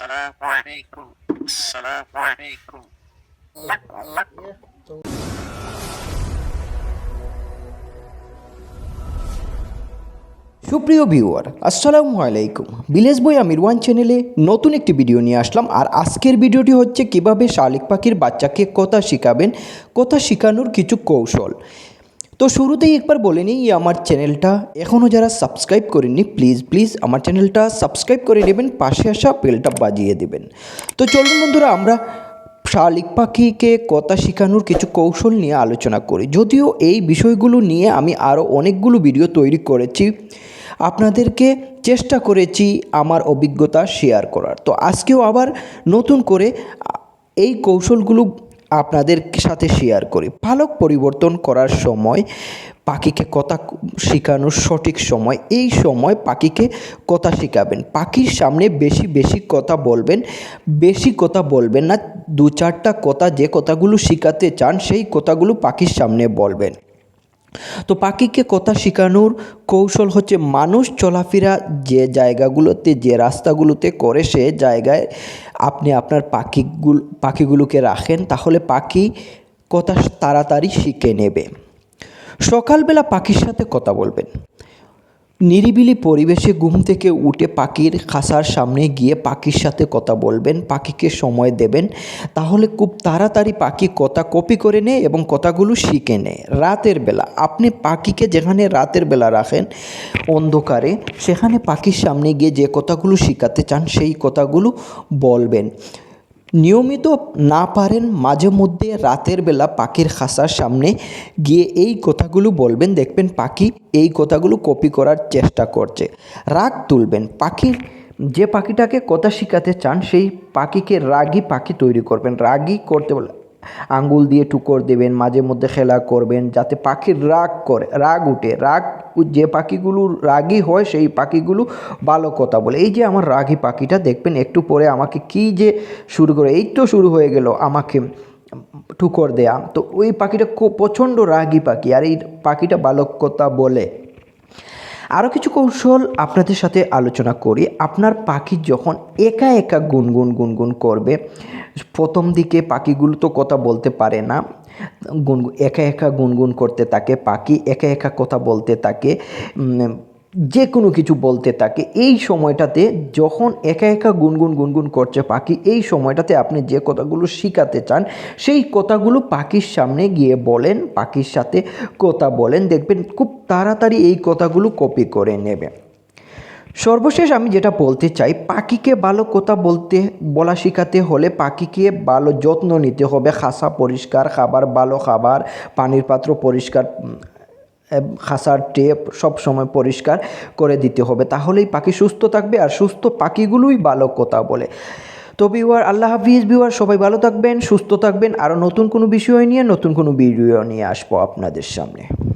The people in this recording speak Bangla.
আসসালামু আলাইকুম আসসালামু আলাইকুম সুপ্রিয় ভিউয়ার, আসসালামু আলাইকুম। বিলেস বই আমির ওয়ান চ্যানেলে নতুন একটি ভিডিও নিয়ে আসলাম, আর আজকের ভিডিওটি হচ্ছে কীভাবে শালিক পাখির বাচ্চাকে কথা শেখাবেন, কথা শেখানোর কিছু কৌশল। তো শুরুতেই একবার বলে নিই, আমার চ্যানেলটা এখনও যারা সাবস্ক্রাইব করেননি প্লিজ প্লিজ আমার চ্যানেলটা সাবস্ক্রাইব করে নেবেন, পাশে আসা বেলটা বাজিয়ে দেবেন। তো চলুন বন্ধুরা, আমরা শালিক পাখিকে, কথা শেখানোর কিছু কৌশল নিয়ে আলোচনা করি। যদিও এই বিষয়গুলো নিয়ে আমি আরও অনেকগুলো ভিডিও তৈরি করেছি, আপনাদেরকে চেষ্টা করেছি আমার অভিজ্ঞতা শেয়ার করার। তো আজকেও আবার নতুন করে এই কৌশলগুলো আপনাদের সাথে শেয়ার করি। পালক পরিবর্তন করার সময় পাখিকে কথা শেখানোর সঠিক সময়, এই সময় পাখিকে কথা শেখাবেন। পাখির সামনে বেশি বেশি কথা বলবেন, বেশি কথা বলবেন না, দু চারটা কথা যে কথাগুলো শেখাতে চান, সেই কথাগুলো পাখির সামনে বলবেন। তো পাখিকে কথা শেখানোর কৌশল হচ্ছে মানুষ চলাফেরা যে জায়গাগুলোতে, যে রাস্তাগুলোতে করে, সে জায়গায় আপনি আপনার পাখিগুলো, পাখিগুলোকে রাখেন, তাহলে পাখি কথা তাড়াতাড়ি শিখে নেবে। সকালবেলা পাখির সাথে কথা বলবেন। নিরিবিলি পরিবেশে ঘুম থেকে উঠে পাখির খাসার সামনে গিয়ে পাখির সাথে কথা বলবেন, পাখিকে সময় দেবেন। তাহলে খুব তাড়াতাড়ি পাখি কথা কপি করে নেয় এবং কথাগুলো শিখে নেয়। রাতের বেলা, আপনি পাখিকে যেখানে রাতের বেলা রাখেন, অন্ধকারে, সেখানে পাখির সামনে গিয়ে যে কথাগুলো শেখাতে চান, সেই কথাগুলো বলবেন। নিয়মিত না পারেন মাঝে মধ্যে রাতের বেলা পাখির খাসার সামনে গিয়ে এই কথাগুলো বলবেন। দেখবেন পাখি এই কথাগুলো কপি করার চেষ্টা করছে। রাগ তুলবেন। পাখির যে পাখিটাকে কথা শেখাতে চান, সেই পাখিকে রাগী পাখি তৈরি করবেন। রাগী করতে বলে আঙ্গুল দিয়ে টুকর দেবেন, মাঝে মধ্যে খেলা করবেন, যাতে পাখির রাগ করে, রাগ উঠে। রাগ যে পাখিগুলো রাগী হয়, সেই পাখিগুলো ভালো কথা বলে। এই যে আমার রাগী পাখিটা, দেখবেন একটু পরে আমাকে কি যে শুরু করে, এই তো শুরু হয়ে গেল আমাকে টুকর দেয়া। তো ওই পাখিটা খুব প্রচণ্ড রাগী পাখি, আর এই পাখিটা ভালো কথা বলে। আরও কিছু কৌশল আপনাদের সাথে আলোচনা করি। আপনার পাখি যখন একা একা গুনগুন গুনগুন করবে, প্রথম দিকে পাখিগুলো তো কথা বলতে পারে না। গুনগুন একা একা গুনগুন করতে থাকে, পাখি একা একা কথা বলতে থাকে। যে কোনো কিছু বলতে থাকে। এই সময়টাতে যখন একা একা গুনগুন গুনগুন করছে পাখি, এই সময়টাতে আপনি যে কথাগুলো শেখাতে চান, সেই কথাগুলো পাখির সামনে গিয়ে বলেন, পাখির সাথে কথা বলেন, দেখবেন খুব তাড়াতাড়ি এই কথাগুলো কপি করে নেবে। সর্বশেষ আমি যেটা বলতে চাই, পাখিকে ভালো কথা বলতে, বলা শেখাতে হলে পাখিকে ভালো যত্ন নিতে হবে, খাসা পরিষ্কার, খাবার ভালো খাবার, পানির পাত্র পরিষ্কার খাসার টেপ সব সময় পরিষ্কার করে দিতে হবে। তাহলেই পাখি সুস্থ থাকবে আর সুস্থ পাখিগুলোই ভালো কথা বলে। তো বিওয়ার আল্লাহ হাফিজ বিওয়ার সবাই ভালো থাকবেন, সুস্থ থাকবেন। আরও নতুন কোনো বিষয় নিয়ে, নতুন কোনো ভিডিও নিয়ে আসব আপনাদের সামনে।